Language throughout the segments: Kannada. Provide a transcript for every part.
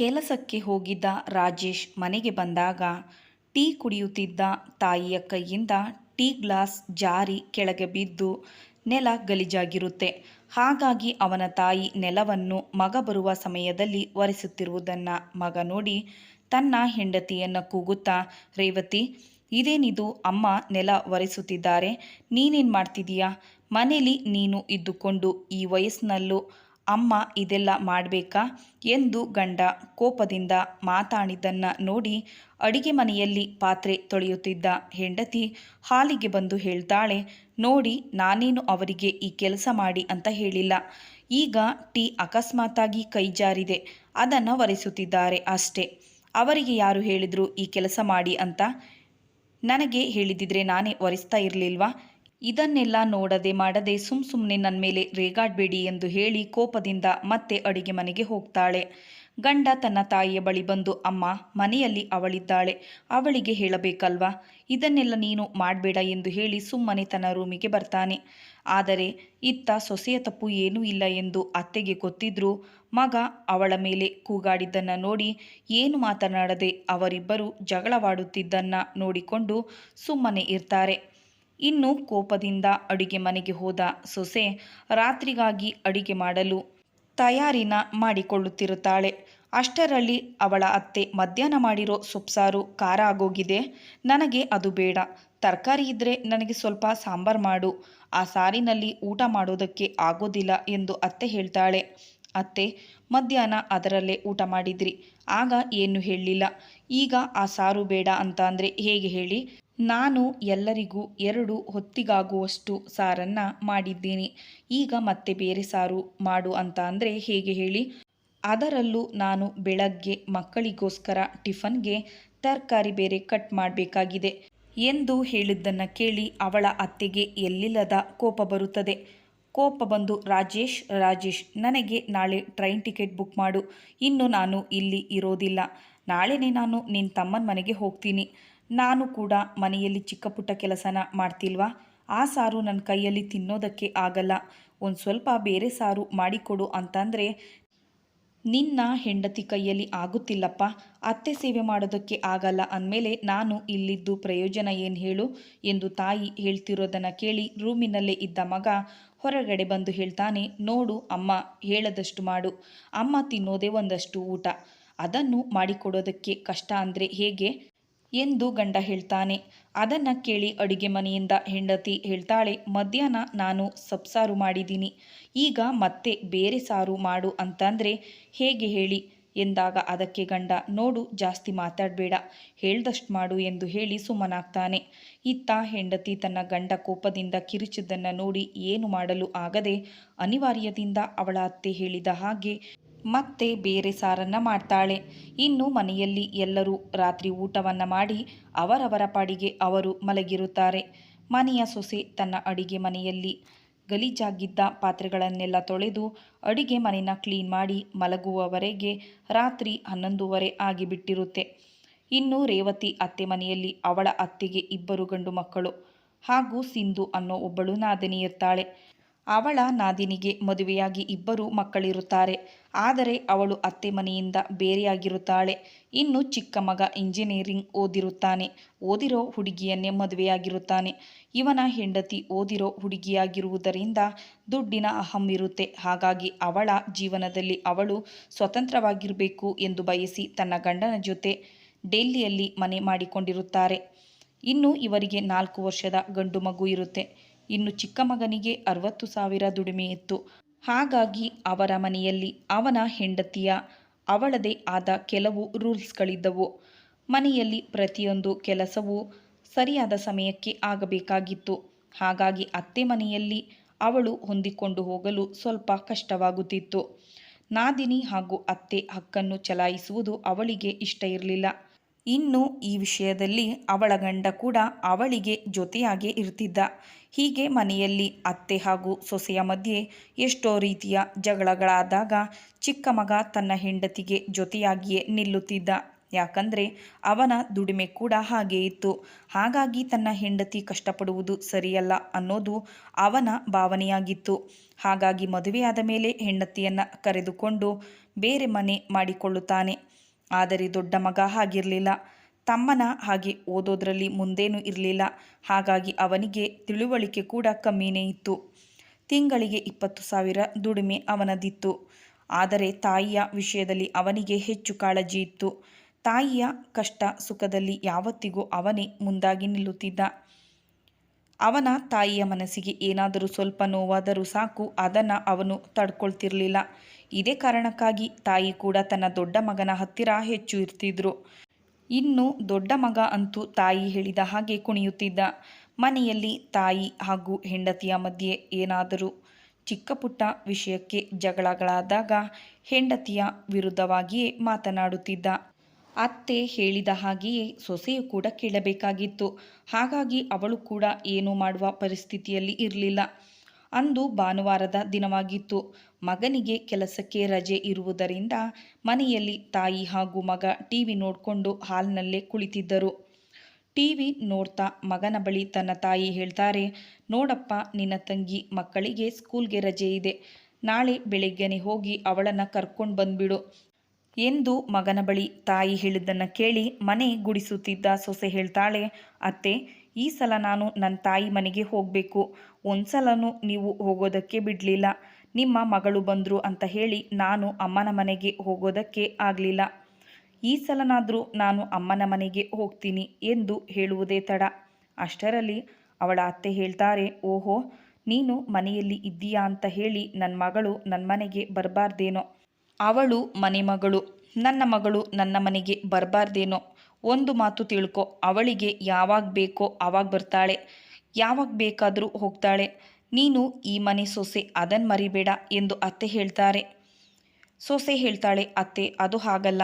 ಕೆಲಸಕ್ಕೆ ಹೋಗಿದ್ದ ರಾಜೇಶ್ ಮನೆಗೆ ಬಂದಾಗ ಟೀ ಕುಡಿಯುತ್ತಿದ್ದ ತಾಯಿಯ ಕೈಯಿಂದ ಟೀ ಗ್ಲಾಸ್ ಜಾರಿ ಕೆಳಗೆ ಬಿದ್ದು ನೆಲ ಗಲೀಜಾಗಿರುತ್ತೆ. ಹಾಗಾಗಿ ಅವನ ತಾಯಿ ನೆಲವನ್ನು ಮಗ ಬರುವ ಸಮಯದಲ್ಲಿ ಒರೆಸುತ್ತಿರುವುದನ್ನು ಮಗ ನೋಡಿ ತನ್ನ ಹೆಂಡತಿಯನ್ನು ಕೂಗುತ್ತಾ, ರೇವತಿ, ಇದೇನಿದು? ಅಮ್ಮ ನೆಲ ಒರೆಸುತ್ತಿದ್ದಾರೆ. ನೀನೇನು ಮಾಡ್ತಿದೀಯಾ? ಮನೇಲಿ ನೀನು ಇದ್ದುಕೊಂಡು ಈ ವಯಸ್ಸಿನಲ್ಲೂ ಅಮ್ಮ ಇದೆಲ್ಲ ಮಾಡಬೇಕಾ ಎಂದು ಗಂಡ ಕೋಪದಿಂದ ಮಾತಾಡಿದ್ದನ್ನು ನೋಡಿ ಅಡಿಗೆ ಮನೆಯಲ್ಲಿ ಪಾತ್ರೆ ತೊಳೆಯುತ್ತಿದ್ದ ಹೆಂಡತಿ ಹಾಲಿಗೆ ಬಂದು ಹೇಳ್ತಾಳೆ, ನೋಡಿ, ನಾನೇನು ಅವರಿಗೆ ಈ ಕೆಲಸ ಮಾಡಿ ಅಂತ ಹೇಳಿಲ್ಲ. ಈಗ ಟೀ ಅಕಸ್ಮಾತಾಗಿ ಕೈ ಜಾರಿದೆ. ಅದನ್ನು ಒರೆಸುತ್ತಿದ್ದಾರೆ ಅಷ್ಟೇ. ಅವರಿಗೆ ಯಾರು ಹೇಳಿದರು ಈ ಕೆಲಸ ಮಾಡಿ ಅಂತ? ನನಗೆ ಹೇಳಿದಿದ್ರೆ ನಾನೇ ಒರೆಸ್ತಾ ಇರಲಿಲ್ವಾ? ಇದನ್ನೆಲ್ಲ ನೋಡದೆ ಮಾಡದೆ ಸುಮ್ ಸುಮ್ಮನೆ ನನ್ನ ಮೇಲೆ ರೇಗಾಡಬೇಡಿ ಎಂದು ಹೇಳಿ ಕೋಪದಿಂದ ಮತ್ತೆ ಅಡಿಗೆ ಮನೆಗೆ ಹೋಗ್ತಾಳೆ. ಗಂಡ ತನ್ನ ತಾಯಿಯ ಬಳಿ ಬಂದು, ಅಮ್ಮ, ಮನೆಯಲ್ಲಿ ಅವಳಿದ್ದಾಳೆ. ಅವಳಿಗೆ ಹೇಳಬೇಕಲ್ವಾ? ಇದನ್ನೆಲ್ಲ ನೀನು ಮಾಡಬೇಡ ಎಂದು ಹೇಳಿ ಸುಮ್ಮನೆ ತನ್ನ ರೂಮಿಗೆ ಬರ್ತಾನೆ. ಆದರೆ ಇತ್ತ ಸೊಸೆಯ ತಪ್ಪು ಏನೂ ಇಲ್ಲ ಎಂದು ಅತ್ತೆಗೆ ಗೊತ್ತಿದ್ರೂ ಮಗ ಅವಳ ಮೇಲೆ ಕೂಗಾಡಿದ್ದನ್ನು ನೋಡಿ ಏನು ಮಾತನಾಡದೆ ಅವರಿಬ್ಬರು ಜಗಳವಾಡುತ್ತಿದ್ದನ್ನು ನೋಡಿಕೊಂಡು ಸುಮ್ಮನೆ ಇರ್ತಾರೆ. ಇನ್ನು ಕೋಪದಿಂದ ಅಡುಗೆ ಮನೆಗೆ ಹೋದ ಸೊಸೆ ರಾತ್ರಿಗಾಗಿ ಅಡಿಗೆ ಮಾಡಲು ತಯಾರಿನ ಮಾಡಿಕೊಳ್ಳುತ್ತಿರುತ್ತಾಳೆ. ಅಷ್ಟರಲ್ಲಿ ಅವಳ ಅತ್ತೆ ಮಧ್ಯಾಹ್ನ ಮಾಡಿರೋ ಸೊಪ್ಸಾರು ಖಾರ ಆಗೋಗಿದೆ. ನನಗೆ ಅದು ಬೇಡ. ತರಕಾರಿ ಇದ್ದರೆ ನನಗೆ ಸ್ವಲ್ಪ ಸಾಂಬಾರು ಮಾಡು. ಆ ಸಾರಿನಲ್ಲಿ ಊಟ ಮಾಡೋದಕ್ಕೆ ಆಗೋದಿಲ್ಲ ಎಂದು ಅತ್ತೆ ಹೇಳ್ತಾಳೆ. ಅತ್ತೆ, ಮಧ್ಯಾಹ್ನ ಅದರಲ್ಲೇ ಊಟ ಮಾಡಿದ್ರಿ. ಆಗ ಏನು ಹೇಳಲಿಲ್ಲ ಈಗ ಆ ಸಾರು ಬೇಡ ಅಂತ ಅಂದರೆ ಹೇಗೆ ಹೇಳಿ? ನಾನು ಎಲ್ಲರಿಗೂ ಎರಡು ಹೊತ್ತಿಗಾಗುವಷ್ಟು ಸಾರನ್ನು ಮಾಡಿದ್ದೇನೆ. ಈಗ ಮತ್ತೆ ಬೇರೆ ಸಾರು ಮಾಡು ಅಂತ ಅಂದರೆ ಹೇಗೆ ಹೇಳಿ? ಅದರಲ್ಲೂ ನಾನು ಬೆಳಗ್ಗೆ ಮಕ್ಕಳಿಗೋಸ್ಕರ ಟಿಫನ್ಗೆ ತರಕಾರಿ ಬೇರೆ ಕಟ್ ಮಾಡಬೇಕಾಗಿದೆ ಎಂದು ಹೇಳಿದ್ದನ್ನು ಕೇಳಿ ಅವಳ ಅತ್ತೆಗೆ ಎಲ್ಲಿಲ್ಲದ ಕೋಪ ಬರುತ್ತದೆ. ಕೋಪ ಬಂದು, ರಾಜೇಶ್ ರಾಜೇಶ್, ನನಗೆ ನಾಳೆ ಟ್ರೈನ್ ಟಿಕೆಟ್ ಬುಕ್ ಮಾಡು. ಇನ್ನು ನಾನು ಇಲ್ಲಿ ಇರೋದಿಲ್ಲ. ನಾಳೆನೇ ನಾನು ನಿನ್ನ ತಮ್ಮನ ಮನೆಗೆ ಹೋಗ್ತೀನಿ. ನಾನು ಕೂಡ ಮನೆಯಲ್ಲಿ ಚಿಕ್ಕ ಪುಟ್ಟ ಕೆಲಸನ ಮಾಡ್ತಿಲ್ವಾ? ಆ ಸಾರು ನನ್ನ ಕೈಯಲ್ಲಿ ತಿನ್ನೋದಕ್ಕೆ ಆಗಲ್ಲ. ಒಂದು ಸ್ವಲ್ಪ ಬೇರೆ ಸಾರು ಮಾಡಿಕೊಡು ಅಂತಂದರೆ ನಿನ್ನ ಹೆಂಡತಿ ಕೈಯಲ್ಲಿ ಆಗುತ್ತಿಲ್ಲಪ್ಪ. ಅತ್ತೆ ಸೇವೆ ಮಾಡೋದಕ್ಕೆ ಆಗಲ್ಲ ಅಂದಮೇಲೆ ನಾನು ಇಲ್ಲಿದ್ದು ಪ್ರಯೋಜನ ಏನು ಹೇಳು ಎಂದು ತಾಯಿ ಹೇಳ್ತಿರೋದನ್ನು ಕೇಳಿ ರೂಮಿನಲ್ಲೇ ಇದ್ದ ಮಗ ಹೊರಗಡೆ ಬಂದು ಹೇಳ್ತಾನೆ, ನೋಡು ಅಮ್ಮ, ಹೇಳದಷ್ಟು ಮಾಡು. ಅಮ್ಮ ತಿನ್ನೋದೇ ಒಂದಷ್ಟು ಊಟ. ಅದನ್ನು ಮಾಡಿಕೊಡೋದಕ್ಕೆ ಕಷ್ಟ ಅಂದರೆ ಹೇಗೆ? ಎಂದು ಗಂಡ ಹೇಳ್ತಾನೆ. ಅದನ್ನು ಕೇಳಿ ಅಡುಗೆ ಮನೆಯಿಂದ ಹೆಂಡತಿ ಹೇಳ್ತಾಳೆ, ಮಧ್ಯಾಹ್ನ ನಾನು ಸಬ್ಸಾರು ಮಾಡಿದ್ದೀನಿ. ಈಗ ಮತ್ತೆ ಬೇರೆ ಸಾರು ಮಾಡು ಅಂತಂದರೆ ಹೇಗೆ ಹೇಳಿ? ಎಂದಾಗ ಅದಕ್ಕೆ ಗಂಡ, ನೋಡು, ಜಾಸ್ತಿ ಮಾತಾಡಬೇಡ. ಹೇಳ್ದಷ್ಟು ಮಾಡು ಎಂದು ಹೇಳಿ ಸುಮ್ಮನಾಗ್ತಾನೆ. ಇತ್ತ ಹೆಂಡತಿ ತನ್ನ ಗಂಡ ಕೋಪದಿಂದ ಕಿರುಚಿದ್ದನ್ನು ನೋಡಿ ಏನು ಮಾಡಲು ಆಗದೆ ಅನಿವಾರ್ಯದಿಂದ ಅವಳ ಅತ್ತೆ ಹೇಳಿದ ಹಾಗೆ ಮತ್ತೆ ಬೇರೆ ಸಾರನ್ನು ಮಾಡ್ತಾಳೆ. ಇನ್ನು ಮನೆಯಲ್ಲಿ ಎಲ್ಲರೂ ರಾತ್ರಿ ಊಟವನ್ನು ಮಾಡಿ ಅವರವರ ಪಾಡಿಗೆ ಅವರು ಮಲಗಿರುತ್ತಾರೆ. ಮನೆಯ ಸೊಸೆ ತನ್ನ ಅಡಿಗೆ ಮನೆಯಲ್ಲಿ ಗಲೀಜಾಗಿದ್ದ ಪಾತ್ರೆಗಳನ್ನೆಲ್ಲ ತೊಳೆದು ಅಡಿಗೆ ಮನೆನ ಕ್ಲೀನ್ ಮಾಡಿ ಮಲಗುವವರೆಗೆ ರಾತ್ರಿ ಹನ್ನೊಂದುವರೆ ಆಗಿಬಿಟ್ಟಿರುತ್ತೆ. ಇನ್ನು ರೇವತಿ ಅತ್ತೆ ಮನೆಯಲ್ಲಿ ಅವಳ ಅತ್ತೆಗೆ ಇಬ್ಬರು ಗಂಡು ಮಕ್ಕಳು. ಹಾಗೂ ಸಿಂಧು ಅನ್ನೋ ಒಬ್ಬಳು ನಾದಿನಿ ಇರ್ತಾಳೆ ಅವಳ ನಾದಿನಿಗೆ ಮದುವೆಯಾಗಿ ಇಬ್ಬರು ಮಕ್ಕಳಿರುತ್ತಾರೆ. ಆದರೆ ಅವಳು ಅತ್ತೆ ಮನೆಯಿಂದ ಬೇರೆಯಾಗಿರುತ್ತಾಳೆ. ಇನ್ನು ಚಿಕ್ಕ ಮಗ ಇಂಜಿನಿಯರಿಂಗ್ ಓದಿರುತ್ತಾನೆ. ಓದಿರೋ ಹುಡುಗಿಯನ್ನೇ ಮದುವೆಯಾಗಿರುತ್ತಾನೆ. ಇವನ ಹೆಂಡತಿ ಓದಿರೋ ಹುಡುಗಿಯಾಗಿರುವುದರಿಂದ ದುಡ್ಡಿನ ಅಹಂ ಇರುತ್ತೆ. ಹಾಗಾಗಿ ಅವಳ ಜೀವನದಲ್ಲಿ ಅವಳು ಸ್ವತಂತ್ರವಾಗಿರಬೇಕು ಎಂದು ಬಯಸಿ ತನ್ನ ಗಂಡನ ಜೊತೆ ಡೆಲ್ಲಿಯಲ್ಲಿ ಮನೆ ಮಾಡಿಕೊಂಡಿರುತ್ತಾರೆ. ಇನ್ನು ಇವರಿಗೆ ನಾಲ್ಕು ವರ್ಷದ ಗಂಡು ಮಗು ಇರುತ್ತೆ. ಇನ್ನು ಚಿಕ್ಕ ಮಗನಿಗೆ ಅರವತ್ತು ಸಾವಿರ ದುಡಿಮೆ ಇತ್ತು. ಹಾಗಾಗಿ ಅವರ ಮನೆಯಲ್ಲಿ ಅವನ ಹೆಂಡತಿಯ, ಅವಳದೇ ಆದ ಕೆಲವು ರೂಲ್ಸ್ಗಳಿದ್ದವು. ಮನೆಯಲ್ಲಿ ಪ್ರತಿಯೊಂದು ಕೆಲಸವೂ ಸರಿಯಾದ ಸಮಯಕ್ಕೆ ಆಗಬೇಕಾಗಿತ್ತು. ಹಾಗಾಗಿ ಅತ್ತೆ ಮನೆಯಲ್ಲಿ ಅವಳು ಹೊಂದಿಕೊಂಡು ಹೋಗಲು ಸ್ವಲ್ಪ ಕಷ್ಟವಾಗುತ್ತಿತ್ತು. ನಾದಿನಿ ಹಾಗೂ ಅತ್ತೆ ಹಕ್ಕನ್ನು ಚಲಾಯಿಸುವುದು ಅವಳಿಗೆ ಇಷ್ಟ ಇರಲಿಲ್ಲ. ಇನ್ನು ಈ ವಿಷಯದಲ್ಲಿ ಅವಳ ಗಂಡ ಕೂಡ ಅವಳಿಗೆ ಜೊತೆಯಾಗೇ ಇರ್ತಿದ್ದ. ಹೀಗೆ ಮನೆಯಲ್ಲಿ ಅತ್ತೆ ಹಾಗೂ ಸೊಸೆಯ ಮಧ್ಯೆ ಎಷ್ಟೋ ರೀತಿಯ ಜಗಳಗಳಾದಾಗ ಚಿಕ್ಕ ಮಗ ತನ್ನ ಹೆಂಡತಿಗೆ ಜೊತೆಯಾಗಿಯೇ ನಿಲ್ಲುತ್ತಿದ್ದ. ಯಾಕಂದರೆ ಅವನ ದುಡಿಮೆ ಕೂಡ ಹಾಗೇ ಇತ್ತು. ಹಾಗಾಗಿ ತನ್ನ ಹೆಂಡತಿ ಕಷ್ಟಪಡುವುದು ಸರಿಯಲ್ಲ ಅನ್ನೋದು ಅವನ ಭಾವನೆಯಾಗಿತ್ತು. ಹಾಗಾಗಿ ಮದುವೆಯಾದ ಮೇಲೆ ಹೆಂಡತಿಯನ್ನು ಕರೆದುಕೊಂಡು ಬೇರೆ ಮನೆ ಮಾಡಿಕೊಳ್ಳುತ್ತಾನೆ. ಆದರೆ ದೊಡ್ಡ ಮಗ ಹಾಗಿರಲಿಲ್ಲ. ತಮ್ಮನ ಹಾಗೆ ಓದೋದ್ರಲ್ಲಿ ಮುಂದೇನೂ ಇರಲಿಲ್ಲ. ಹಾಗಾಗಿ ಅವನಿಗೆ ತಿಳುವಳಿಕೆ ಕೂಡ ಕಮ್ಮಿನೇ ಇತ್ತು. ತಿಂಗಳಿಗೆ ಇಪ್ಪತ್ತು ಸಾವಿರ ದುಡಿಮೆ ಅವನದಿತ್ತು. ಆದರೆ ತಾಯಿಯ ವಿಷಯದಲ್ಲಿ ಅವನಿಗೆ ಹೆಚ್ಚು ಕಾಳಜಿ ಇತ್ತು. ತಾಯಿಯ ಕಷ್ಟ ಸುಖದಲ್ಲಿ ಯಾವತ್ತಿಗೂ ಅವನೇ ಮುಂದಾಗಿ ನಿಲ್ಲುತ್ತಿದ್ದ. ಅವನ ತಾಯಿಯ ಮನಸ್ಸಿಗೆ ಏನಾದರೂ ಸ್ವಲ್ಪ ನೋವಾದರೂ ಸಾಕು, ಅದನ್ನು ಅವನು ತಡ್ಕೊಳ್ತಿರಲಿಲ್ಲ. ಇದೇ ಕಾರಣಕ್ಕಾಗಿ ತಾಯಿ ಕೂಡ ತನ್ನ ದೊಡ್ಡ ಮಗನ ಹತ್ತಿರ ಹೆಚ್ಚು ಇರ್ತಿದ್ರು. ಇನ್ನು ದೊಡ್ಡ ಮಗ ಅಂತೂ ತಾಯಿ ಹೇಳಿದ ಹಾಗೆ ಕುಣಿಯುತ್ತಿದ್ದ. ಮನೆಯಲ್ಲಿ ತಾಯಿ ಹಾಗೂ ಹೆಂಡತಿಯ ಮಧ್ಯೆ ಏನಾದರೂ ಚಿಕ್ಕ ಪುಟ್ಟ ವಿಷಯಕ್ಕೆ ಜಗಳಗಳಾದಾಗ ಹೆಂಡತಿಯ ವಿರುದ್ಧವಾಗಿಯೇ ಮಾತನಾಡುತ್ತಿದ್ದ. ಅತ್ತೆ ಹೇಳಿದ ಹಾಗೆಯೇ ಸೊಸೆಯು ಕೂಡ ಕೇಳಬೇಕಾಗಿತ್ತು. ಹಾಗಾಗಿ ಅವಳು ಕೂಡ ಏನೂ ಮಾಡುವ ಪರಿಸ್ಥಿತಿಯಲ್ಲಿ ಇರಲಿಲ್ಲ. ಅಂದು ಭಾನುವಾರದ ದಿನವಾಗಿತ್ತು. ಮಗನಿಗೆ ಕೆಲಸಕ್ಕೆ ರಜೆ ಇರುವುದರಿಂದ ಮನೆಯಲ್ಲಿ ತಾಯಿ ಹಾಗೂ ಮಗ ಟಿವಿ ನೋಡಿಕೊಂಡು ಹಾಲ್ನಲ್ಲೇ ಕುಳಿತಿದ್ದರು. ಟಿವಿ ನೋಡ್ತಾ ಮಗನ ಬಳಿ ತನ್ನ ತಾಯಿ ಹೇಳ್ತಾರೆ, ನೋಡಪ್ಪ, ನಿನ್ನ ತಂಗಿ ಮಕ್ಕಳಿಗೆ ಸ್ಕೂಲ್ಗೆ ರಜೆ ಇದೆ. ನಾಳೆ ಬೆಳಿಗ್ಗೆನೆ ಹೋಗಿ ಅವಳನ್ನು ಕರ್ಕೊಂಡು ಬಂದ್ಬಿಡು. ಎಂದು ಮಗನ ಬಳಿ ತಾಯಿ ಹೇಳಿದ್ದನ್ನು ಕೇಳಿ ಮನೆ ಗುಡಿಸುತ್ತಿದ್ದ ಸೊಸೆ ಹೇಳ್ತಾಳೆ, ಅತ್ತೆ, ಈ ಸಲ ನಾನು ನನ್ನ ತಾಯಿ ಮನೆಗೆ ಹೋಗಬೇಕು. ಒಂದ್ಸಲನೂ ನೀವು ಹೋಗೋದಕ್ಕೆ ಬಿಡಲಿಲ್ಲ. ನಿಮ್ಮ ಮಗಳು ಬಂದರು ಅಂತ ಹೇಳಿ ನಾನು ಅಮ್ಮನ ಮನೆಗೆ ಹೋಗೋದಕ್ಕೆ ಆಗಲಿಲ್ಲ. ಈ ಸಲನಾದರೂ ನಾನು ಅಮ್ಮನ ಮನೆಗೆ ಹೋಗ್ತೀನಿ ಎಂದು ಹೇಳುವುದೇ ತಡ. ಅಷ್ಟರಲ್ಲಿ ಅವಳ ಅತ್ತೆ ಹೇಳ್ತಾರೆ, ಓಹೋ, ನೀನು ಮನೆಯಲ್ಲಿ ಇದ್ದೀಯಾ ಅಂತ ಹೇಳಿ ನನ್ನ ಮಗಳು ನನ್ನ ಮನೆಗೆ ಬರಬಾರ್ದೇನೋ. ಅವಳು ಮನೆ ಮಗಳು, ನನ್ನ ಮಗಳು ನನ್ನ ಮನೆಗೆ ಬರಬಾರ್ದೇನೋ? ಒಂದು ಮಾತು ತಿಳ್ಕೊ, ಅವಳಿಗೆ ಯಾವಾಗ ಬೇಕೋ ಆವಾಗ ಬರ್ತಾಳೆ, ಯಾವಾಗ ಬೇಕಾದರೂ ಹೋಗ್ತಾಳೆ. ನೀನು ಈ ಮನೆ ಸೊಸೆ ಅದನ್ನು ಮರಿಬೇಡ ಎಂದು ಅತ್ತೆ ಹೇಳ್ತಾರೆ. ಸೊಸೆ ಹೇಳ್ತಾಳೆ, ಅತ್ತೆ, ಅದು ಹಾಗಲ್ಲ.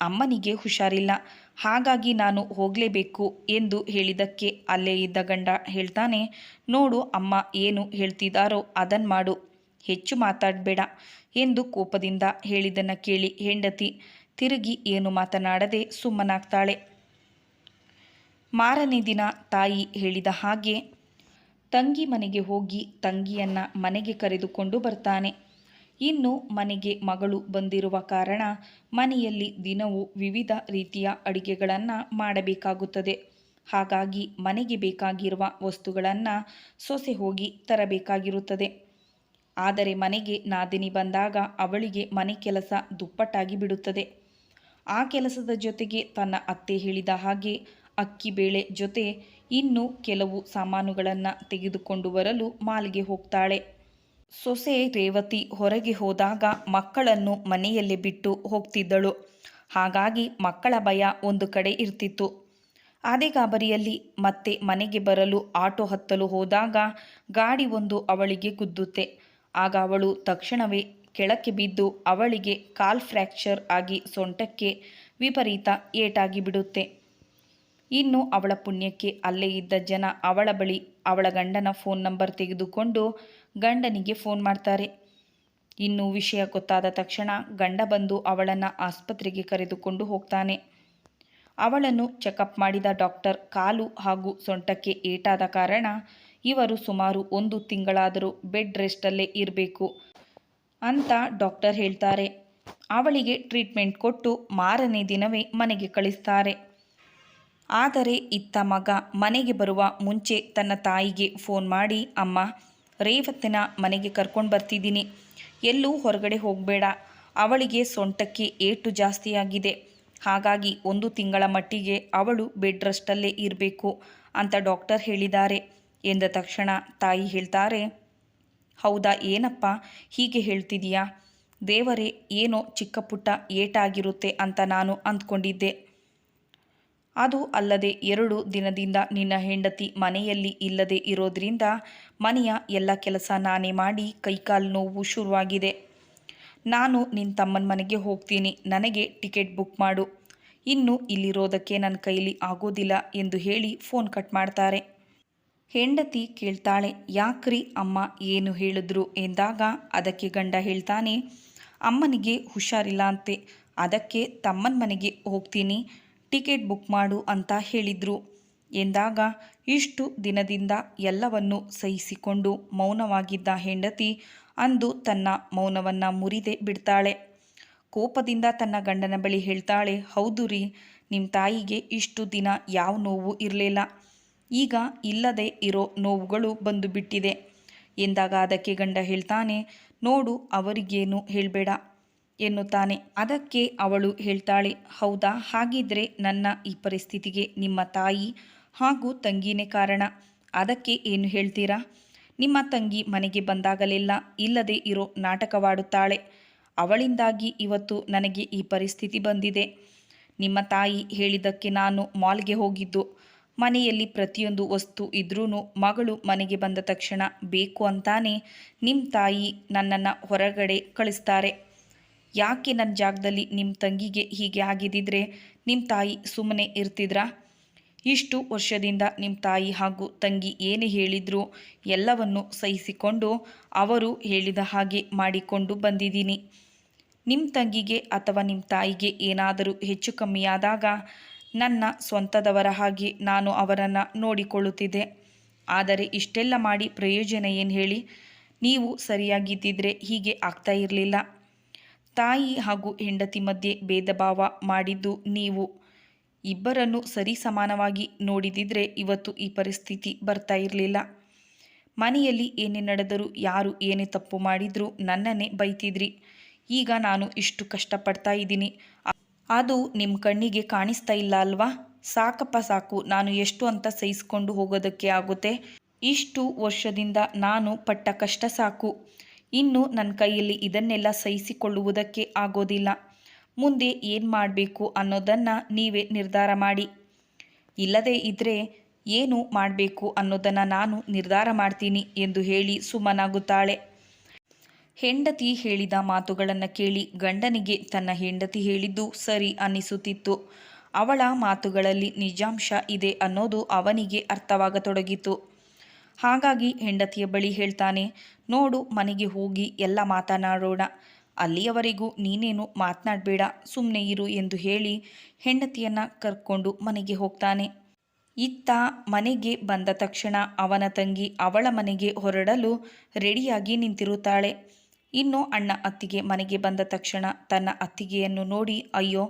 ಅಮ್ಮನಿಗೆ ಹುಷಾರಿಲ್ಲ. ಹಾಗಾಗಿ ನಾನು ಹೋಗಲೇಬೇಕು ಎಂದು ಹೇಳಿದಕ್ಕೆ ಅಲ್ಲೇ ಇದ್ದ ಗಂಡ ಹೇಳ್ತಾನೆ, ನೋಡು ಅಮ್ಮ ಏನು ಹೇಳ್ತಿದ್ದಾರೋ ಅದನ್ನು ಮಾಡು. ಹೆಚ್ಚು ಮಾತಾಡಬೇಡ. ಎಂದು ಕೋಪದಿಂದ ಹೇಳಿದ್ದನ್ನು ಕೇಳಿ ಹೆಂಡತಿ ತಿರುಗಿ ಏನು ಮಾತನಾಡದೆ ಸುಮ್ಮನಾಗ್ತಾಳೆ. ಮಾರನೇ ದಿನ ತಾಯಿ ಹೇಳಿದ ಹಾಗೆ ತಂಗಿ ಮನೆಗೆ ಹೋಗಿ ತಂಗಿಯನ್ನ ಮನೆಗೆ ಕರೆದುಕೊಂಡು ಬರ್ತಾನೆ. ಇನ್ನು ಮನೆಗೆ ಮಗಳು ಬಂದಿರುವ ಕಾರಣ ಮನೆಯಲ್ಲಿ ದಿನವೂ ವಿವಿಧ ರೀತಿಯ ಅಡಿಗೆಗಳನ್ನು ಮಾಡಬೇಕಾಗುತ್ತದೆ. ಹಾಗಾಗಿ ಮನೆಗೆ ಬೇಕಾಗಿರುವ ವಸ್ತುಗಳನ್ನು ಸೊಸೆ ಹೋಗಿ ತರಬೇಕಾಗಿರುತ್ತದೆ. ಆದರೆ ಮನೆಗೆ ನಾದಿನಿ ಬಂದಾಗ ಅವಳಿಗೆ ಮನೆ ಕೆಲಸ ದುಪ್ಪಟ್ಟಾಗಿ ಬಿಡುತ್ತದೆ. ಆ ಕೆಲಸದ ಜೊತೆಗೆ ತನ್ನ ಅತ್ತೆ ಹೇಳಿದ ಹಾಗೆ ಅಕ್ಕಿ ಬೇಳೆ ಜೊತೆ ಇನ್ನು ಕೆಲವು ಸಾಮಾನುಗಳನ್ನು ತೆಗೆದುಕೊಂಡು ಬರಲು ಮಾಲ್ಗೆ ಹೋಗ್ತಾಳೆ. ಸೊಸೆ ರೇವತಿ ಹೊರಗೆ ಹೋದಾಗ ಮಕ್ಕಳನ್ನು ಮನೆಯಲ್ಲೇ ಬಿಟ್ಟು ಹೋಗ್ತಿದ್ದಳು. ಹಾಗಾಗಿ ಮಕ್ಕಳ ಭಯ ಒಂದು ಕಡೆ ಇರ್ತಿತ್ತು. ಅದೇ ಗಾಬರಿಯಲ್ಲಿ ಮತ್ತೆ ಮನೆಗೆ ಬರಲು ಆಟೋ ಹತ್ತಲು ಹೋದಾಗ ಗಾಡಿ ಒಂದು ಅವಳಿಗೆ ಗುದ್ದುತ್ತೆ ಆಗ ಅವಳು ತಕ್ಷಣವೇ ಕೆಳಕ್ಕೆ ಬಿದ್ದು ಅವಳಿಗೆ ಕಾಲ್ ಫ್ರ್ಯಾಕ್ಚರ್ ಆಗಿ ಸೊಂಟಕ್ಕೆ ವಿಪರೀತ ಏಟಾಗಿ ಬಿಡುತ್ತೆ. ಇನ್ನು ಅವಳ ಪುಣ್ಯಕ್ಕೆ ಅಲ್ಲೇ ಇದ್ದ ಜನ ಅವಳ ಬಳಿ ಅವಳ ಗಂಡನ ಫೋನ್ ನಂಬರ್ ತೆಗೆದುಕೊಂಡು ಗಂಡನಿಗೆ ಫೋನ್ ಮಾಡ್ತಾರೆ. ಇನ್ನು ವಿಷಯ ಗೊತ್ತಾದ ತಕ್ಷಣ ಗಂಡ ಬಂದು ಅವಳನ್ನು ಆಸ್ಪತ್ರೆಗೆ ಕರೆದುಕೊಂಡು ಹೋಗ್ತಾನೆ. ಅವಳನ್ನು ಚೆಕಪ್ ಮಾಡಿದ ಡಾಕ್ಟರ್ ಕಾಲು ಹಾಗೂ ಸೊಂಟಕ್ಕೆ ಏಟಾದ ಕಾರಣ ಇವರು ಸುಮಾರು ಒಂದು ತಿಂಗಳಾದರೂ ಬೆಡ್ ರೆಸ್ಟಲ್ಲೇ ಇರಬೇಕು ಅಂತ ಡಾಕ್ಟರ್ ಹೇಳ್ತಾರೆ. ಅವಳಿಗೆ ಟ್ರೀಟ್ಮೆಂಟ್ ಕೊಟ್ಟು ಮಾರನೇ ದಿನವೇ ಮನೆಗೆ ಕಳಿಸ್ತಾರೆ. ಆದರೆ ಇತ್ತ ಮಗ ಮನೆಗೆ ಬರುವ ಮುಂಚೆ ತನ್ನ ತಾಯಿಗೆ ಫೋನ್ ಮಾಡಿ, ಅಮ್ಮ, ರೇವತ್ತಿನ ಮನೆಗೆ ಕರ್ಕೊಂಡು ಬರ್ತಿದ್ದೀನಿ. ಎಲ್ಲೂ ಹೊರಗಡೆ ಹೋಗಬೇಡ. ಅವಳಿಗೆ ಸೊಂಟಕ್ಕೆ ಏಟು ಜಾಸ್ತಿಯಾಗಿದೆ. ಹಾಗಾಗಿ ಒಂದು ತಿಂಗಳ ಮಟ್ಟಿಗೆ ಅವಳು ಬೆಡ್ ರೆಸ್ಟಲ್ಲೇ ಇರಬೇಕು ಅಂತ ಡಾಕ್ಟರ್ ಹೇಳಿದ್ದಾರೆ. ಎಂದ ತಕ್ಷಣ ತಾಯಿ ಹೇಳ್ತಾರೆ, ಹೌದಾ ಏನಪ್ಪ, ಹೀಗೆ ಹೇಳ್ತಿದೀಯಾ? ದೇವರೇ, ಏನೋ ಚಿಕ್ಕ ಪುಟ್ಟ ಏಟಾಗಿರುತ್ತೆ ಅಂತ ನಾನು ಅಂದ್ಕೊಂಡಿದ್ದೆ. ಅದು ಅಲ್ಲದೆ ಎರಡು ದಿನದಿಂದ ನಿನ್ನ ಹೆಂಡತಿ ಮನೆಯಲ್ಲಿ ಇಲ್ಲದೆ ಇರೋದ್ರಿಂದ ಮನೆಯ ಎಲ್ಲ ಕೆಲಸ ನಾನೇ ಮಾಡಿ ಕೈಕಾಲು ನೋವು ಶುರುವಾಗಿದೆ. ನಾನು ನಿನ್ನ ತಮ್ಮನ ಮನೆಗೆ ಹೋಗ್ತೀನಿ, ನನಗೆ ಟಿಕೆಟ್ ಬುಕ್ ಮಾಡು. ಇನ್ನು ಇಲ್ಲಿರೋದಕ್ಕೆ ನನ್ನ ಕೈಲಿ ಆಗೋದಿಲ್ಲ ಎಂದು ಹೇಳಿ ಫೋನ್ ಕಟ್ ಮಾಡ್ತಾರೆ. ಹೆಂಡತಿ ಕೇಳ್ತಾಳೆ, ಯಾಕ್ರಿ ಅಮ್ಮ ಏನು ಹೇಳಿದ್ರು? ಎಂದಾಗ ಅದಕ್ಕೆ ಗಂಡ ಹೇಳ್ತಾನೆ, ಅಮ್ಮನಿಗೆ ಹುಷಾರಿಲ್ಲ ಅಂತೆ ಅದಕ್ಕೆ ತಮ್ಮನ ಮನೆಗೆ ಹೋಗ್ತೀನಿ, ಟಿಕೆಟ್ ಬುಕ್ ಮಾಡು ಅಂತ ಹೇಳಿದ್ರು. ಎಂದಾಗ ಇಷ್ಟು ದಿನದಿಂದ ಎಲ್ಲವನ್ನು ಸಹಿಸಿಕೊಂಡು ಮೌನವಾಗಿದ್ದ ಹೆಂಡತಿ ಅಂದು ತನ್ನ ಮೌನವನ್ನು ಮುರಿದೆ ಬಿಡ್ತಾಳೆ. ಕೋಪದಿಂದ ತನ್ನ ಗಂಡನ ಬಳಿ ಹೇಳ್ತಾಳೆ, ಹೌದು ರೀ ನಿಮ್ಮ ತಾಯಿಗೆ ಇಷ್ಟು ದಿನ ಯಾವ ನೋವು ಇರಲಿಲ್ಲ. ಈಗ ಇಲ್ಲದೆ ಇರೋ ನೋವುಗಳು ಬಂದು ಬಿಟ್ಟಿದೆ. ಎಂದಾಗ ಅದಕ್ಕೆ ಗಂಡ ಹೇಳ್ತಾನೆ, ನೋಡು, ಅವರಿಗೇನು ಹೇಳಬೇಡ ಎನ್ನುತ್ತಾನೆ. ಅದಕ್ಕೆ ಅವಳು ಹೇಳ್ತಾಳೆ, ಹೌದಾ, ಹಾಗಿದ್ರೆ ನನ್ನ ಈ ಪರಿಸ್ಥಿತಿಗೆ ನಿಮ್ಮ ತಾಯಿ ಹಾಗೂ ತಂಗಿನೇ ಕಾರಣ. ಅದಕ್ಕೆ ಏನು ಹೇಳ್ತೀರಾ? ನಿಮ್ಮ ತಂಗಿ ಮನೆಗೆ ಬಂದಾಗಲೆಲ್ಲ ಇಲ್ಲದೆ ಇರೋ ನಾಟಕವಾಡುತ್ತಾಳೆ. ಅವಳಿಂದಾಗಿ ಇವತ್ತು ನನಗೆ ಈ ಪರಿಸ್ಥಿತಿ ಬಂದಿದೆ. ನಿಮ್ಮ ತಾಯಿ ಹೇಳಿದ್ದಕ್ಕೆ ನಾನು ಮಾಲ್ಗೆ ಹೋಗಿದ್ದು. ಮನೆಯಲ್ಲಿ ಪ್ರತಿಯೊಂದು ವಸ್ತು ಇದ್ರೂ ಮಗಳು ಮನೆಗೆ ಬಂದ ತಕ್ಷಣ ಬೇಕು ಅಂತಾನೆ ನಿಮ್ಮ ತಾಯಿ ನನ್ನನ್ನು ಹೊರಗಡೆ ಕಳಿಸ್ತಾರೆ. ಯಾಕೆ ನನ್ನ ಜಾಗದಲ್ಲಿ ನಿಮ್ಮ ತಂಗಿಗೆ ಹೀಗೆ ಆಗಿದ್ದಿದ್ರೆ ನಿಮ್ಮ ತಾಯಿ ಸುಮ್ಮನೆ ಇರ್ತಿದ್ರಾ? ಇಷ್ಟು ವರ್ಷದಿಂದ ನಿಮ್ಮ ತಾಯಿ ಹಾಗೂ ತಂಗಿ ಏನೇ ಹೇಳಿದ್ರು ಎಲ್ಲವನ್ನು ಸಹಿಸಿಕೊಂಡು ಅವರು ಹೇಳಿದ ಹಾಗೆ ಮಾಡಿಕೊಂಡು ಬಂದಿದ್ದೀನಿ. ನಿಮ್ಮ ತಂಗಿಗೆ ಅಥವಾ ನಿಮ್ಮ ತಾಯಿಗೆ ಏನಾದರೂ ಹೆಚ್ಚು ಕಮ್ಮಿಯಾದಾಗ ನನ್ನ ಸ್ವಂತದವರ ಹಾಗೆ ನಾನು ಅವರನ್ನು ನೋಡಿಕೊಳ್ಳುತ್ತಿದ್ದೆ. ಆದರೆ ಇಷ್ಟೆಲ್ಲ ಮಾಡಿ ಪ್ರಯೋಜನ ಏನು ಹೇಳಿ? ನೀವು ಸರಿಯಾಗಿದ್ದಿದ್ರೆ ಹೀಗೆ ಆಗ್ತಾ ಇರಲಿಲ್ಲ. ತಾಯಿ ಹಾಗೂ ಹೆಂಡತಿ ಮಧ್ಯೆ ಭೇದ ಭಾವ ಮಾಡಿದ್ದು ನೀವು. ಇಬ್ಬರನ್ನು ಸರಿ ಸಮಾನವಾಗಿ ನೋಡಿದಿದ್ರೆ ಇವತ್ತು ಈ ಪರಿಸ್ಥಿತಿ ಬರ್ತಾ ಇರಲಿಲ್ಲ. ಮನೆಯಲ್ಲಿ ಏನೇ ನಡೆದರೂ ಯಾರು ಏನೇ ತಪ್ಪು ಮಾಡಿದರೂ ನನ್ನನ್ನೇ ಬೈತಿದ್ರಿ. ಈಗ ನಾನು ಇಷ್ಟು ಕಷ್ಟಪಡ್ತಾ ಇದ್ದೀನಿ. ಅದು ನಿಮ್ಮ ಕಣ್ಣಿಗೆ ಕಾಣಿಸ್ತಾ ಇಲ್ಲ ಅಲ್ವಾ? ಸಾಕಪ್ಪ ಸಾಕು, ನಾನು ಎಷ್ಟು ಅಂತ ಸಹಿಸ್ಕೊಂಡು ಹೋಗೋದಕ್ಕೆ ಆಗುತ್ತೆ? ಇಷ್ಟು ವರ್ಷದಿಂದ ನಾನು ಪಟ್ಟ ಕಷ್ಟ ಸಾಕು. ಇನ್ನು ನನ್ನ ಕೈಯಲ್ಲಿ ಇದನ್ನೆಲ್ಲ ಸಹಿಸಿಕೊಳ್ಳುವುದಕ್ಕೆ ಆಗೋದಿಲ್ಲ. ಮುಂದೆ ಏನು ಮಾಡಬೇಕು ಅನ್ನೋದನ್ನು ನೀವೇ ನಿರ್ಧಾರ ಮಾಡಿ. ಇಲ್ಲದೇ ಇದ್ದರೆ ಏನು ಮಾಡಬೇಕು ಅನ್ನೋದನ್ನು ನಾನು ನಿರ್ಧಾರ ಮಾಡ್ತೀನಿ ಎಂದು ಹೇಳಿ ಸುಮ್ಮನಾಗುತ್ತಾಳೆ. ಹೆಂಡತಿ ಹೇಳಿದ ಮಾತುಗಳನ್ನು ಕೇಳಿ ಗಂಡನಿಗೆ ತನ್ನ ಹೆಂಡತಿ ಹೇಳಿದ್ದು ಸರಿ ಅನ್ನಿಸುತ್ತಿತ್ತು. ಅವಳ ಮಾತುಗಳಲ್ಲಿ ನಿಜಾಂಶ ಇದೆ ಅನ್ನೋದು ಅವನಿಗೆ ಅರ್ಥವಾಗತೊಡಗಿತು. ಹಾಗಾಗಿ ಹೆಂಡತಿಯ ಬಳಿ ಹೇಳ್ತಾನೆ, ನೋಡು, ಮನೆಗೆ ಹೋಗಿ ಎಲ್ಲ ಮಾತನಾಡೋಣ. ಅಲ್ಲಿಯವರೆಗೂ ನೀನೇನು ಮಾತನಾಡಬೇಡ ಸುಮ್ಮನೆ ಇರು ಎಂದು ಹೇಳಿ ಹೆಂಡತಿಯನ್ನು ಕರ್ಕೊಂಡು ಮನೆಗೆ ಹೋಗ್ತಾನೆ. ಇತ್ತ ಮನೆಗೆ ಬಂದ ತಕ್ಷಣ ಅವನ ತಂಗಿ ಅವಳ ಮನೆಗೆ ಹೊರಡಲು ರೆಡಿಯಾಗಿ ನಿಂತಿರುತ್ತಾಳೆ. ಇನ್ನು ಅಣ್ಣ ಅತ್ತಿಗೆ ಮನೆಗೆ ಬಂದ ತಕ್ಷಣ ತನ್ನ ಅತ್ತಿಗೆಯನ್ನು ನೋಡಿ, ಅಯ್ಯೋ,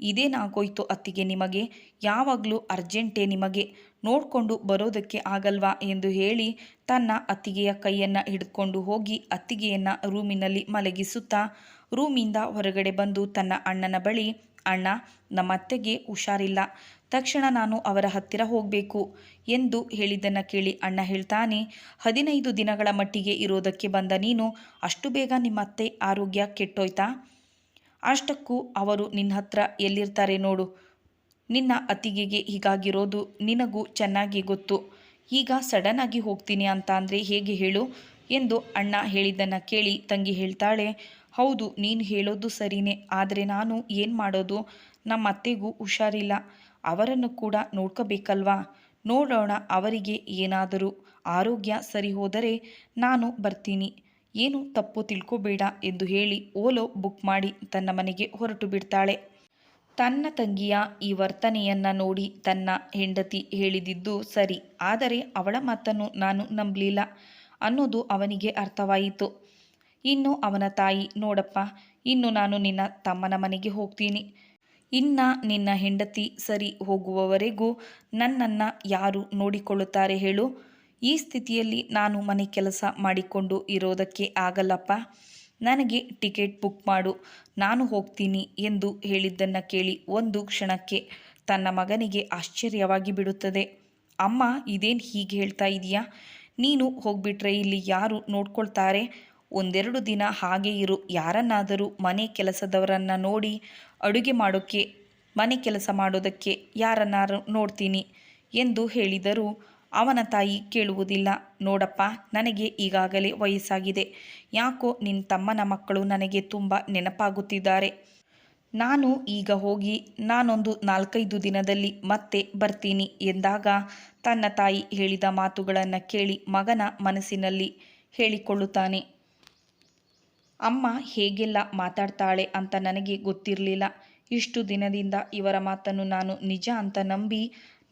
ಇದೇನಾಗೋಯ್ತು ಅತ್ತಿಗೆ ನಿಮಗೆ? ಯಾವಾಗಲೂ ಅರ್ಜೆಂಟೇ ನಿಮಗೆ. ನೋಡಿಕೊಂಡು ಬರೋದಕ್ಕೆ ಆಗಲ್ವಾ? ಎಂದು ಹೇಳಿ ತನ್ನ ಅತ್ತಿಗೆಯ ಕೈಯನ್ನು ಹಿಡ್ಕೊಂಡು ಹೋಗಿ ಅತ್ತಿಗೆಯನ್ನು ರೂಮಿನಲ್ಲಿ ಮಲಗಿಸುತ್ತಾ, ರೂಮಿಂದ ಹೊರಗಡೆ ಬಂದು ತನ್ನ ಅಣ್ಣನ ಬಳಿ, ಅಣ್ಣ ನಮ್ಮ ಅತ್ತೆಗೆ ಹುಷಾರಿಲ್ಲ. ತಕ್ಷಣ ನಾನು ಅವರ ಹತ್ತಿರ ಹೋಗಬೇಕು ಎಂದು ಹೇಳಿದ್ದನ್ನು ಕೇಳಿ ಅಣ್ಣ ಹೇಳ್ತಾನೆ, ಹದಿನೈದು ದಿನಗಳ ಮಟ್ಟಿಗೆ ಇರೋದಕ್ಕೆ ಬಂದ ನೀನು ಅಷ್ಟು ಬೇಗ ನಿಮ್ಮ ಅತ್ತೆ ಆರೋಗ್ಯ ಕೆಟ್ಟೋಯ್ತಾ? ಅಷ್ಟಕ್ಕೂ ಅವರು ನಿನ್ನ ಹತ್ರ ಎಲ್ಲಿರ್ತಾರೆ ನೋಡು. ನಿನ್ನ ಅತ್ತಿಗೆಗೆ ಹೀಗಾಗಿರೋದು ನಿನಗೂ ಚೆನ್ನಾಗಿ ಗೊತ್ತು. ಈಗ ಸಡನ್ನಾಗಿ ಹೋಗ್ತೀನಿ ಅಂತ ಅಂದರೆ ಹೇಗೆ ಹೇಳು? ಎಂದು ಅಣ್ಣ ಹೇಳಿದ್ದನ್ನು ಕೇಳಿ ತಂಗಿ ಹೇಳ್ತಾಳೆ, ಹೌದು, ನೀನು ಹೇಳೋದು ಸರಿನೇ, ಆದರೆ ನಾನು ಏನು ಮಾಡೋದು? ನಮ್ಮ ಅತ್ತೆಗೂ ಹುಷಾರಿಲ್ಲ. ಅವರನ್ನು ಕೂಡ ನೋಡ್ಕೋಬೇಕಲ್ವಾ? ನೋಡೋಣ, ಅವರಿಗೆ ಏನಾದರೂ ಆರೋಗ್ಯ ಸರಿ ಹೋದರೆ ನಾನು ಬರ್ತೀನಿ. ಏನು ತಪ್ಪು ತಿಳ್ಕೋಬೇಡ ಎಂದು ಹೇಳಿ ಓಲೋ ಬುಕ್ ಮಾಡಿ ತನ್ನ ಮನೆಗೆ ಹೊರಟು ಬಿಡ್ತಾಳೆ. ತನ್ನ ತಂಗಿಯ ಈ ವರ್ತನೆಯನ್ನು ನೋಡಿ ತನ್ನ ಹೆಂಡತಿ ಹೇಳಿದಿದ್ದು ಸರಿ, ಆದರೆ ಅವಳ ಮಾತನ್ನು ನಾನು ನಂಬಲಿಲ್ಲ ಅನ್ನೋದು ಅವನಿಗೆ ಅರ್ಥವಾಯಿತು. ಇನ್ನು ಅವನ ತಾಯಿ, ನೋಡಪ್ಪ, ಇನ್ನು ನಾನು ನಿನ್ನ ತಮ್ಮನ ಮನೆಗೆ ಹೋಗ್ತೀನಿ. ಇನ್ನ ನಿನ್ನ ಹೆಂಡತಿ ಸರಿ ಹೋಗುವವರೆಗೂ ನನ್ನನ್ನು ಯಾರು ನೋಡಿಕೊಳ್ಳುತ್ತಾರೆ ಹೇಳು. ಈ ಸ್ಥಿತಿಯಲ್ಲಿ ನಾನು ಮನೆ ಕೆಲಸ ಮಾಡಿಕೊಂಡು ಇರೋದಕ್ಕೆ ಆಗಲ್ಲಪ್ಪ. ನನಗೆ ಟಿಕೆಟ್ ಬುಕ್ ಮಾಡು. ನಾನು ಹೋಗ್ತೀನಿ ಎಂದು ಹೇಳಿದ್ದನ್ನು ಕೇಳಿ ಒಂದು ಕ್ಷಣಕ್ಕೆ ತನ್ನ ಮಗನಿಗೆ ಆಶ್ಚರ್ಯವಾಗಿ ಬಿಡುತ್ತದೆ. ಅಮ್ಮ, ಇದೇನು ಹೀಗೆ ಹೇಳ್ತಾ ಇದೀಯಾ? ನೀನು ಹೋಗ್ಬಿಟ್ರೆ ಇಲ್ಲಿ ಯಾರು ನೋಡ್ಕೊಳ್ತಾರೆ? ಒಂದೆರಡು ದಿನ ಹಾಗೆ ಇರು, ಯಾರನ್ನಾದರೂ ಮನೆ ಕೆಲಸದವರನ್ನು ನೋಡಿ ಅಡುಗೆ ಮಾಡೋಕ್ಕೆ ಮನೆ ಕೆಲಸ ಮಾಡೋದಕ್ಕೆ ಯಾರನ್ನಾರು ನೋಡ್ತೀನಿ ಎಂದು ಹೇಳಿದರೂ ಅವನ ತಾಯಿ ಕೇಳುವುದಿಲ್ಲ. ನೋಡಪ್ಪ, ನನಗೆ ಈಗಾಗಲೇ ವಯಸ್ಸಾಗಿದೆ. ಯಾಕೋ ನಿನ್ನ ತಮ್ಮನ ಮಕ್ಕಳು ನನಗೆ ತುಂಬ ನೆನಪಾಗುತ್ತಿದ್ದಾರೆ. ನಾನು ಈಗ ಹೋಗಿ ನಾನೊಂದು ನಾಲ್ಕೈದು ದಿನದಲ್ಲಿ ಮತ್ತೆ ಬರ್ತೀನಿ ಎಂದಾಗ ತನ್ನ ತಾಯಿ ಹೇಳಿದ ಮಾತುಗಳನ್ನು ಕೇಳಿ ಮಗನ ಮನಸ್ಸಿನಲ್ಲಿ ಹೇಳಿಕೊಳ್ಳುತ್ತಾನೆ. ಅಮ್ಮ ಹೇಗೆಲ್ಲ ಮಾತಾಡ್ತಾಳೆ ಅಂತ ನನಗೆ ಗೊತ್ತಿರಲಿಲ್ಲ. ಇಷ್ಟು ದಿನದಿಂದ ಇವರ ಮಾತನ್ನು ನಾನು ನಿಜ ಅಂತ ನಂಬಿ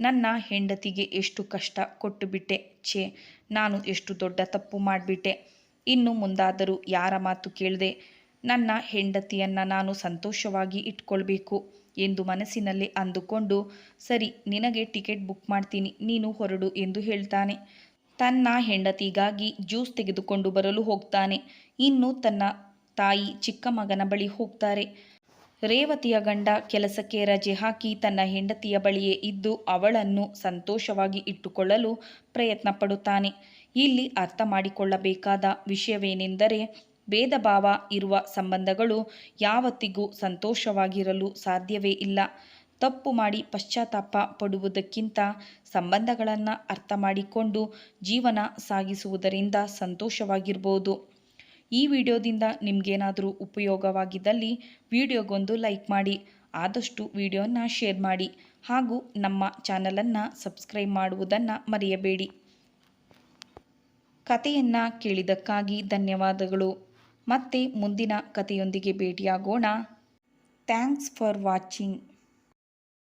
ನನ್ನ ಹೆಂಡತಿಗೆ ಎಷ್ಟು ಕಷ್ಟ ಕೊಟ್ಟು ಬಿಟ್ಟೆ ಛೇ, ನಾನು ಎಷ್ಟು ದೊಡ್ಡ ತಪ್ಪು ಮಾಡಿಬಿಟ್ಟೆ. ಇನ್ನು ಮುಂದಾದರೂ ಯಾರ ಮಾತು ಕೇಳದೆ? ನನ್ನ ಹೆಂಡತಿಯನ್ನು ನಾನು ಸಂತೋಷವಾಗಿ ಇಟ್ಕೊಳ್ಬೇಕು ಎಂದು ಮನಸ್ಸಿನಲ್ಲಿ ಅಂದುಕೊಂಡು, ಸರಿ, ನಿನಗೆ ಟಿಕೆಟ್ ಬುಕ್ ಮಾಡ್ತೀನಿ, ನೀನು ಹೊರಡು ಎಂದು ಹೇಳ್ತಾನೆ. ತನ್ನ ಹೆಂಡತಿಗಾಗಿ ಜ್ಯೂಸ್ ತೆಗೆದುಕೊಂಡು ಬರಲು ಹೋಗ್ತಾನೆ. ಇನ್ನು ತನ್ನ ತಾಯಿ ಚಿಕ್ಕ ಮಗನ ಬಳಿ ಹೋಗ್ತಾರೆ. ರೇವತಿಯ ಗಂಡ ಕೆಲಸಕ್ಕೆ ರಜೆ ಹಾಕಿ ತನ್ನ ಹೆಂಡತಿಯ ಬಳಿಯೇ ಇದ್ದು ಅವಳನ್ನು ಸಂತೋಷವಾಗಿ ಇಟ್ಟುಕೊಳ್ಳಲು ಪ್ರಯತ್ನ ಪಡುತ್ತಾನೆ. ಇಲ್ಲಿ ಅರ್ಥ ಮಾಡಿಕೊಳ್ಳಬೇಕಾದ ವಿಷಯವೇನೆಂದರೆ, ಭೇದ ಭಾವ ಇರುವ ಸಂಬಂಧಗಳು ಯಾವತ್ತಿಗೂ ಸಂತೋಷವಾಗಿರಲು ಸಾಧ್ಯವೇ ಇಲ್ಲ. ತಪ್ಪು ಮಾಡಿ ಪಶ್ಚಾತ್ತಾಪ ಪಡುವುದಕ್ಕಿಂತ ಸಂಬಂಧಗಳನ್ನು ಅರ್ಥ ಮಾಡಿಕೊಂಡು ಜೀವನ ಸಾಗಿಸುವುದರಿಂದ ಸಂತೋಷವಾಗಿರ್ಬೋದು. ಈ ವಿಡಿಯೋದಿಂದ ನಿಮಗೇನಾದರೂ ಉಪಯೋಗವಾಗಿದ್ದಲ್ಲಿ ವಿಡಿಯೋಗೊಂದು ಲೈಕ್ ಮಾಡಿ, ಆದಷ್ಟು ವಿಡಿಯೋನ ಶೇರ್ ಮಾಡಿ ಹಾಗೂ ನಮ್ಮ ಚಾನಲನ್ನು ಸಬ್ಸ್ಕ್ರೈಬ್ ಮಾಡುವುದನ್ನು ಮರೆಯಬೇಡಿ. ಕಥೆಯನ್ನು ಕೇಳಿದ್ದಕ್ಕಾಗಿ ಧನ್ಯವಾದಗಳು. ಮತ್ತೆ ಮುಂದಿನ ಕಥೆಯೊಂದಿಗೆ ಭೇಟಿಯಾಗೋಣ. Thanks for watching.